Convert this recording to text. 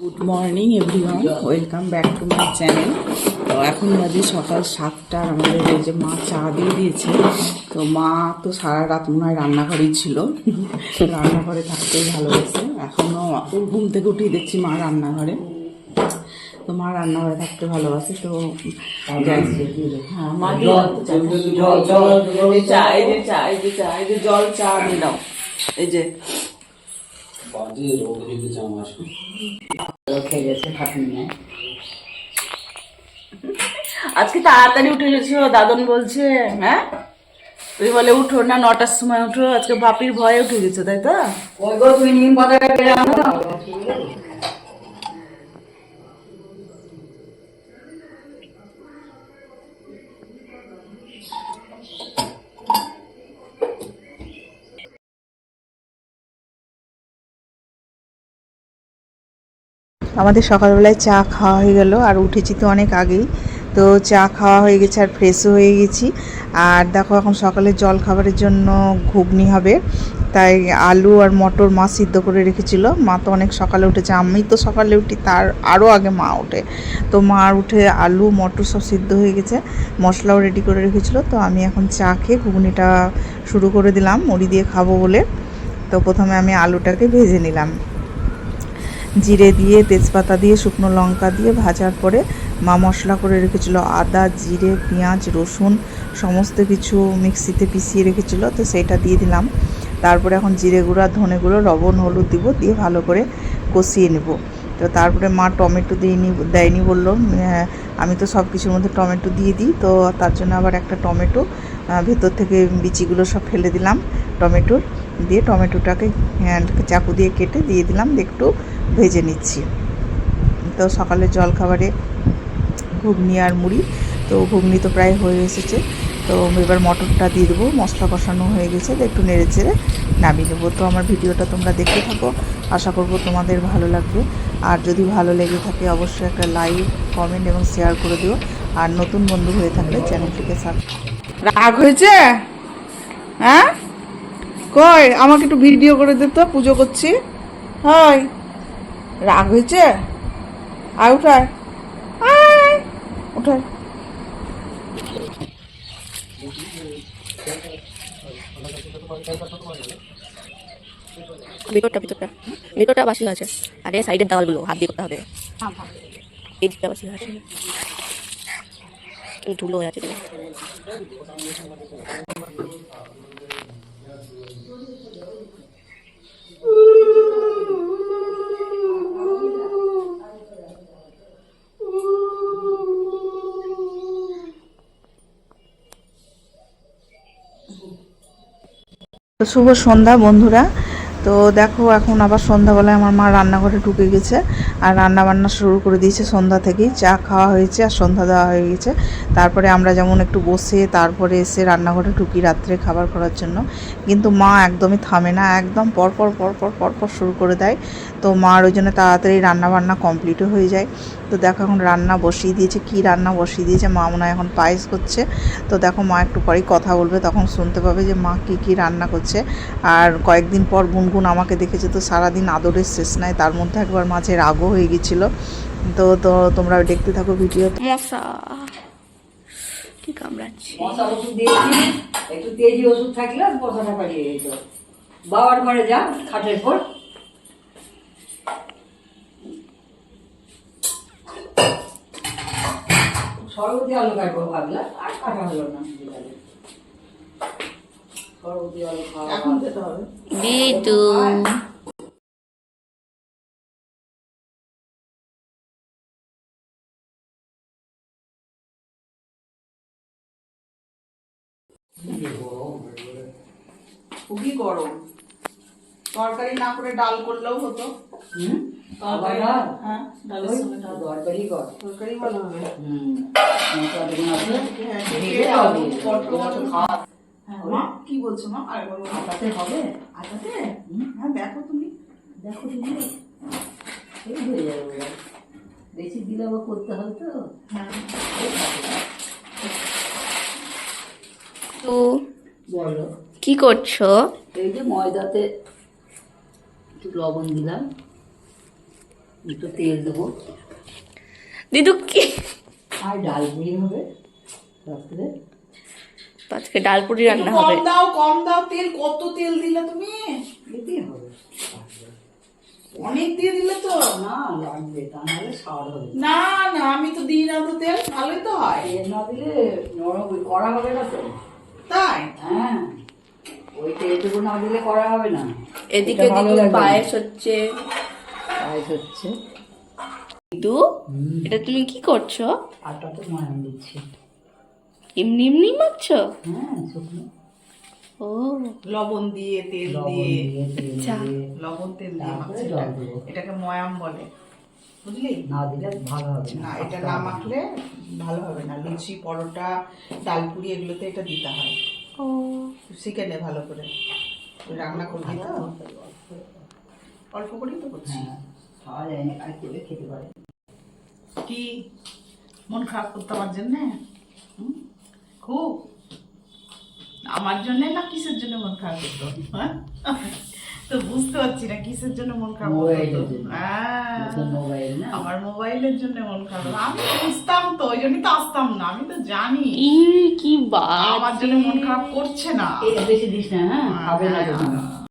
Good morning everyone welcome back to my channel তো এখন বাজে সকাল সাতটার আমাদের এই যে মা চা দিয়ে দিয়েছে। তো মা তো সারা রাত মনে হয় রান্নাঘরেই ছিল। রান্নাঘরে থাকতেই ভালোবাসে। এখনও ওর ঘুম থেকে উঠেই দেখছি মা রান্নাঘরে। তো মা রান্নাঘরে থাকতে ভালোবাসে। তো হ্যাঁ মা জল জল জল চা এই যে চা এই যে চা এই যে জল চা নিয়ে দাও। এই যে বাজে রোগ আমার খেয়ে গেছে খাটনি নেয়। আজকে তাড়াতাড়ি উঠে গেছো দাদন বলছে হ্যাঁ? তুই বলে উঠো না নটার সময় উঠো আজকে বাপির ভয়ে উঠে গেছো তাই তো? ওই গো তুই নিম পাতাটা পেরে আমাদের সকালবেলায় চা খাওয়া হয়ে গেল, আর উঠেছি তো অনেক আগেই। তো চা খাওয়া হয়ে গেছে আর ফ্রেশও হয়ে গেছি। আর দেখো এখন সকালে জল খাবারের জন্য ঘুগনি হবে। তাই আলু আর মটর মা সিদ্ধ করে রেখেছিল। মা তো অনেক সকালে উঠেছে, আমি তো সকালে উঠি, তার আরও আগে মা ওঠে। তো মা উঠে আলু, মটর সব সিদ্ধ হয়ে গেছে, মশলাও রেডি করে রেখেছিল। তো আমি এখন চা খেয়ে ঘুগনিটা শুরু করে দিলাম, মুড়ি দিয়ে খাব বলে। তো প্রথমে আমি আলুটাকে ভেজে নিলাম। জিরে দিয়ে তেজপাতা দিয়ে, শুকনো লঙ্কা দিয়ে ভাজার পরে মা মশলা করে রেখেছিল আদা, জিরে, পেঁয়াজ, রসুন, সমস্ত কিছু মিক্সিতে পিষিয়ে রেখেছিল। তো সেটা দিয়ে দিলাম। তারপরে এখন জিরে গুঁড়া ধনে গুঁড়ো, লবণ, হলুদ দিব দিয়ে ভালো করে কষিয়ে নেব। তো তারপরে মা টমেটো দিইনি, দেয়নি, বলল আমি তো সব কিছুর মধ্যে টমেটো দিয়ে দিই। তো তার জন্য আবার একটা টমেটো ভেতর থেকে বিচিগুলো সব ফেলে দিলাম টমেটোর। দিয়ে টমেটোটাকে চাকু দিয়ে কেটে দিয়ে দিলাম একটু ভেজে নিচ্ছি। তো সকালে জলখাবারে ঘুগনি আর মুড়ি, তো ঘুগনি তো প্রায় হয়ে এসেছে। তো এবার মটরটা দিয়ে দেবো, মশলা কষানো হয়ে গেছে একটু নেড়ে চেড়ে নামিয়ে নেব। তো আমার ভিডিওটা তোমরা দেখতে থাকো, আশা করব তোমাদের ভালো লাগবে। আর যদি ভালো লেগে থাকে, অবশ্যই একটা লাইক কমেন্ট এবং শেয়ার করে দিও। আর নতুন বন্ধু হয়ে থাকলে চ্যানেলটিকে সাবস্ক্রাইব রাগ হয়েছে? হ্যাঁ? কই আমাকে একটু ভিডিও করে দিত পুজো করছি। হয় রাগ হয়েছে? আয়, উঠায়। আয়। উঠায়। ভিতরটা ভিতরটা। ভিতরটা বাসি আছে। আরে সাইডের দেওয়ালগুলো হাত দিয়ে করতে হবে। এই দিকটা বাসি আছে। ধুলো হয়ে আছে। শুভ সন্ধ্যা বন্ধুরা। তো দেখো, এখন আবার সন্ধ্যাবেলায় আমার মা রান্নাঘরে ঢুকে গেছে আর রান্না বান্না শুরু করে দিয়েছে সন্ধ্যা থেকেই। চা খাওয়া হয়েছে আর সন্ধ্যা দেওয়া হয়ে গেছে। তারপরে আমরা যেমন একটু বসে তারপরে এসে রান্নাঘরে ঢুকি রাত্রে খাবার করার জন্য। কিন্তু মা একদমই থামে না, একদম পরপর পরপর পরপর শুরু করে দেয়। তো মার ওই জন্য তাড়াতাড়ি রান্না বান্না কমপ্লিটও হয়ে যায়। তো দেখো এখন রান্না বসিয়ে দিয়েছে কি রান্না বসিয়ে দিয়েছে মা মনে এখন পায়েস করছে। তো দেখো মা একটু পরেই কথা বলবে তখন শুনতে পাবে যে মা কী কী রান্না করছে। আর কয়েকদিন পর গুনগুন আমাকে দেখেছে তো সারাদিন আদরের শেষ নাই তার মধ্যে একবার মাঝে রাগও হয়ে গেছিল। তো তো তোমরা দেখতে থাকো ভিডিও। মশা কি কামড়াচ্ছে? মশা ওষুধ দিয়েছি একটু তেজি ওষুধ থাকলে মশাটা পালিয়ে যেত। বাবার ঘরে যা খাটের পর সরবতি আলু কাটবো ভাবলাম আর কাটা হলো না বিকালে। সরবতি আলু খাওয়া এখন খেতে হবে। বিটু। খুবই গরম। তরকারি না করে ডাল করলেও হতো। হুম? তরকারি হ্যাঁ ডালের সঙ্গে ডাল। দরকারি কর। তরকারি ভালো হবে হুম হ্যাঁ, হ্যাঁ মা কি বলছো মা? আরেকবার বলো। আটাতে হবে? আটাতে? হ্যাঁ দেখো তুমি। দেখো তুমি। এই হয়ে যাবে বেশি দিলে আবার করতে হবে তো। হ্যাঁ। তো বলো। কি করছ? এই যে ময়দাতে একটু লবণ দিলাম। একটু তেল দেবো। দিদু কি? আর ডাল দিয়ে হবে। রাত্রে আজকে ডাল পুরি রান্না কম দাও কম দাও তেল। কত তেল দিলে তুমি? দিতেই হবে। অনেক দিয়ে দিলে তো। না লাগবে। তা নাহলে স্বাদ হবে। না না আমি তো দিই না তো তেল। ভালোই তো হয়। তেল না দিলে নরম করা হবে না তো? তাই? হ্যাঁ। ওই তেলটুকু না দিলে করা হবে না। এদিকে দিদু। পায়েস হচ্ছে। পায়েস হচ্ছে। এটা তুমি কি করছ? আটা তো ময়াম দিচ্ছি। এমনি এমনি মাখছো? হ্যাঁ শুকনো। ও। লবণ দিয়ে তেল দিয়ে। দিয়ে আচ্ছা। লবণ তেল দিয়ে মাখছে। এটাকে ময়াম বলে। বুঝলি? না দিলে ভালো হবে না। না এটা না মাখলে ভালো হবে না। লুচি পরোটা ডালপুরি এগুলোতে এটা দিতে হয়। ও। শিখে নে ভালো করে রান্না করবি তো? অল্প করেই তো করছি। হ্যাঁ খেতে পারে কি? মন খারাপ করতে আমার জন্যে? খুব? আমার জন্যে না কিসের জন্য মন খারাপ করতো? হ্যাঁ? তো বুঝতে পারছি না কিসের জন্য মন খারাপ করতো। হ্যাঁ। আমার মোবাইলের জন্য মন খারাপ আমি বুঝতাম তো ওই জন্যই তো আসতাম না আমি তো জানি ই কি বা আমার জন্য মন খারাপ করছে না এই বেশি দিস না হ্যাঁ খাবে না